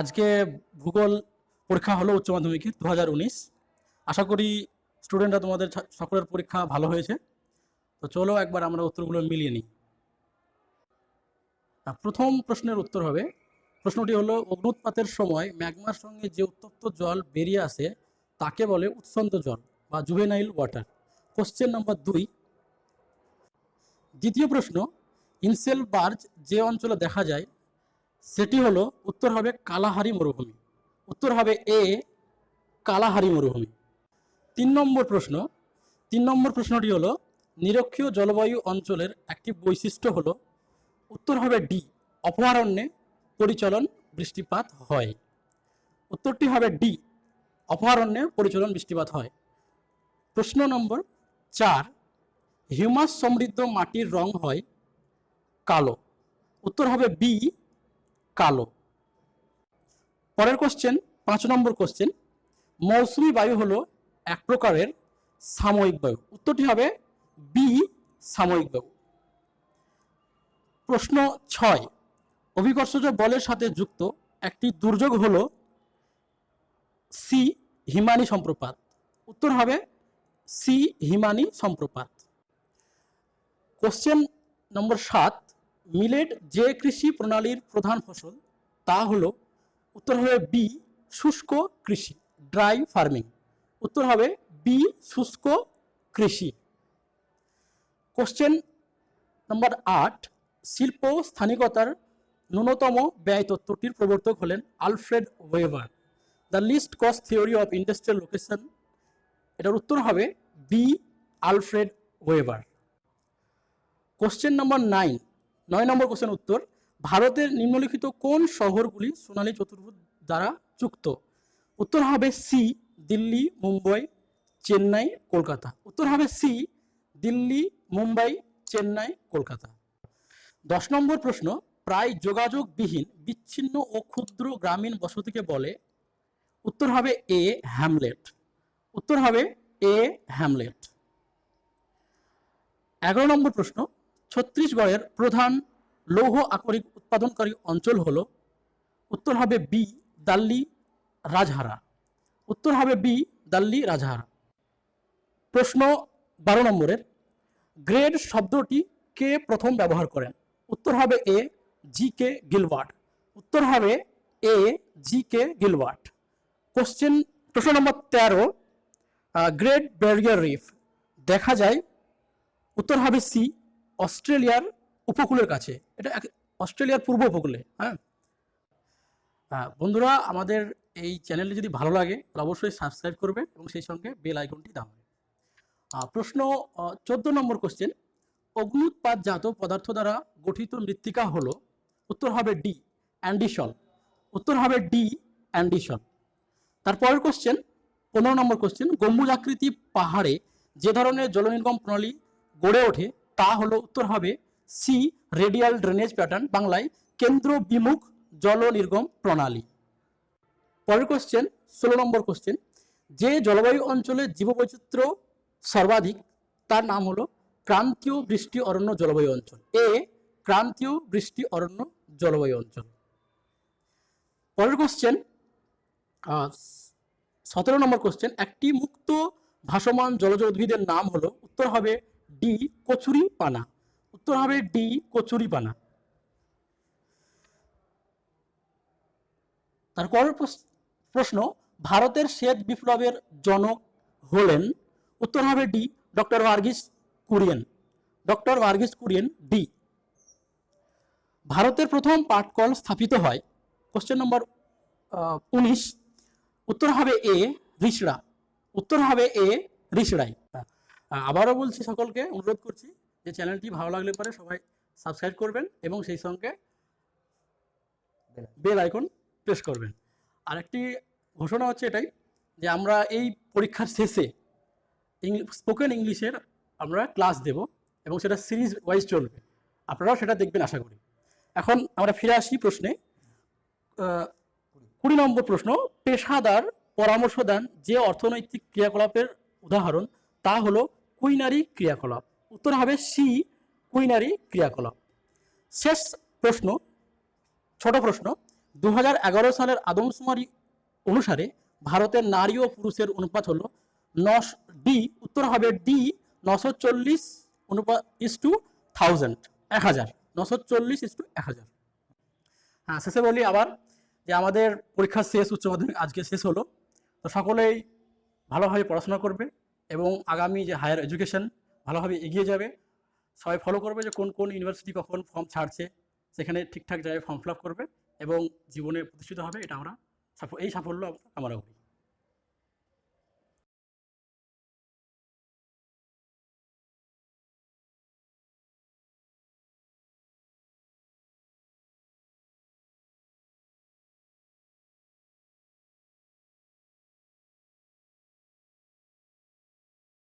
আজকে ভূগোল পরীক্ষা হলো উচ্চ মাধ্যমিকের দু হাজার উনিশ। আশা করি স্টুডেন্টরা তোমাদের সকলের পরীক্ষা ভালো হয়েছে। তো চলো একবার আমরা উত্তরগুলো মিলিয়ে নিই। প্রথম প্রশ্নের উত্তর হবে, প্রশ্নটি হলো, অগ্নুৎপাতের সময় ম্যাগমার সঙ্গে যে উত্তপ্ত জল বেরিয়ে আসে, তাকে বলে উৎসন্ত জল বা জুভেনাইল ওয়াটার কোশ্চেন নাম্বার দুই। দ্বিতীয় প্রশ্ন, ইনসেল বার্জ যে অঞ্চলে দেখা যায় সেটি হলো, উত্তর হবে কালাহারি মরুভূমি। উত্তর হবে এ, কালাহারি মরুভূমি। তিন নম্বর প্রশ্ন, তিন নম্বর প্রশ্নটি হলো, নিরক্ষীয় জলবায়ু অঞ্চলের একটি বৈশিষ্ট্য হলো, উত্তর হবে ডি অপয়ারণ্যে পরিচলন বৃষ্টিপাত হয়। উত্তরটি হবে ডি অপয়ারণ্যে পরিচলন বৃষ্টিপাত হয়। প্রশ্ন নম্বর চার, হিউমাস সমৃদ্ধ মাটির রং হয় কালো। উত্তর হবে বি কালো। পরের কোশ্চেন পাঁচ নম্বর কোশ্চেন মৌসুমী বায়ু হলো এক প্রকারের সাময়িক বায়ু। উত্তরটি হবে বি, সাময়িক বায়ু। প্রশ্ন ছয়, অভিকর্ষজ বলের সাথে যুক্ত একটি দুর্যোগ হল সি, হিমানি সম্প্রপাত। উত্তর হবে সি, হিমানি সম্প্রপাত। কোশ্চেন নম্বর সাত মিলেট যে কৃষি প্রণালীর প্রধান ফসল, তা হলো উত্তর হবে বি শুষ্ক কৃষি ড্রাই ফার্মিং উত্তর হবে বি শুষ্ক কৃষি। কোশ্চেন নম্বর আট, শিল্প স্থানিকতার ন্যূনতম ব্যয় তত্ত্বটির প্রবর্তক হলেন Alfred Weber. The least cost theory of industrial location এটার উত্তর হবে B Alfred Weber. Question number nine নয় নম্বর কোশ্চেন উত্তর, ভারতের নিম্নলিখিত কোন শহরগুলি সোনালী চতুর্ভুজ দ্বারা যুক্ত? উত্তর হবে সি দিল্লি, মুম্বাই, চেন্নাই, কলকাতা। উত্তর হবে সি দিল্লি, মুম্বাই, চেন্নাই, কলকাতা। দশ নম্বর প্রশ্ন, প্রায় যোগাযোগবিহীন, বিচ্ছিন্ন ও ক্ষুদ্র গ্রামীণ বসতিকে বলে। উত্তর হবে এ হ্যামলেট উত্তর হবে এ হ্যামলেট এগারো নম্বর প্রশ্ন ছত্তিশগড়ের প্রধান লৌহ আকরিক উৎপাদনকারী অঞ্চল হল, উত্তর হবে বি দাল্লি রাজহারা, উত্তর হবে বি দাল্লি রাজহারা। প্রশ্ন বারো নম্বরের, গ্রেড শব্দটি কে প্রথম ব্যবহার করেন? উত্তর হবে এ জি কে গিলওয়ার্ড উত্তর হবে এ জি কে গিলওয়ার্ড কোশ্চেন, প্রশ্ন নম্বর তেরো গ্রেট ব্যারিয়ার রিফ, দেখা যায়, উত্তর হবে সি অস্ট্রেলিয়ার উপকূলের কাছে। এটা অস্ট্রেলিয়ার পূর্ব উপকূলে হ্যাঁ? আহ, বন্ধুরা আমাদের এই চ্যানেলটি যদি ভালো লাগে তাহলে অবশ্যই সাবস্ক্রাইব করবে এবং সেই সঙ্গে বেল আইকনটি আহ, প্রশ্ন চোদ্দ নম্বর কোশ্চেন অগ্নুৎপাতজাত পদার্থ দ্বারা গঠিত মৃত্তিকা হলো উত্তর হবে ডি অ্যান্ডিসল উত্তর হবে ডি অ্যান্ডিসল তারপরের কোশ্চেন পনেরো নম্বর কোশ্চেন গম্বুজ আকৃতি পাহাড়ে যে ধরনের জলনির্গম প্রণালী গড়ে ওঠে তা হলো উত্তর হবে সি রেডিয়াল ড্রেনেজ প্যাটার্ন বাংলায় কেন্দ্র বিমুখ জল নির্গম প্রণালী। পরের কোশ্চেন ষোলো নম্বর কোশ্চেন যে জলবায়ু অঞ্চলে জীববৈচিত্র্য সর্বাধিক, তার নাম হলো ক্রান্তীয় বৃষ্টি অরণ্য জলবায়ু অঞ্চল। এ ক্রান্তীয় বৃষ্টি অরণ্য জলবায়ু অঞ্চল। পরের কোশ্চেন সতেরো নম্বর কোশ্চেন একটি মুক্ত ভাসমান জলজ উদ্ভিদের নাম হলো, উত্তর হবে ডি কচুরি পানা উত্তর হবে ডি কচুরি পানা তারপরের প্রস- প্রশ্ন ভারতের শ্বেত বিপ্লবের জনক হলেন। উত্তর হবে D doctor Verghese Kurien. Doctor Verghese Kurien D ভারতের প্রথম পাটকল স্থাপিত হয় কোশ্চেন নম্বর উনিশ। উত্তর হবে এ রিসড়া। উত্তর হবে এ রিসড়াই। আহ, আবারও বলছি সকলকে অনুরোধ করছি যে চ্যানেলটি ভালো লাগলে পরে সবাই সাবস্ক্রাইব করবেন এবং সেই সঙ্গে বেল আইকন প্রেস করবেন। আর একটি ঘোষণা হচ্ছে এটাই যে আমরা এই পরীক্ষার শেষে স্পোকেন ইংলিশের আমরা ক্লাস দেব এবং সেটা সিরিজ ওয়াইজ চলবে। আপনারাও সেটা দেখবেন আশা করি। এখন আমরা ফিরে আসি প্রশ্নে। কুড়ি নম্বর প্রশ্ন, পেশাদার পরামর্শ দেন যে অর্থনৈতিক ক্রিয়াকলাপের উদাহরণ তা হলো কুইনারি ক্রিয়াকলাপ। উত্তর হবে সি, কুইনারি ক্রিয়াকলাপ। শেষ প্রশ্ন, ছোট প্রশ্ন। দু হাজার এগারো সালের আদমশুমারি অনুসারে ভারতের নারী ও পুরুষের অনুপাত হলো নশ ডি। উত্তর হবে ডি নশো চল্লিশ অনুপাত ইস টু থাউজেন্ড এক হাজার নশো চল্লিশ ইস টু এক হাজার হ্যাঁ শেষে বলি আবার যে আমাদের পরীক্ষা শেষ, উচ্চ মাধ্যমিক আজকে শেষ হলো। তো সকলেই ভালোভাবে পড়াশোনা করবে। এবং আগামী যে হায়ার এডুকেশন ভালোভাবে এগিয়ে যাবে। সবাই ফলো করবে যে কোন কোন ইউনিভার্সিটি কখন ফর্ম ছাড়ছে, সেখানে ঠিকঠাক জায়গায় ফর্ম ফিল করবে এবং জীবনে প্রতিষ্ঠিত হবে, এটা আমরা এই সাফল্য আমরা করি।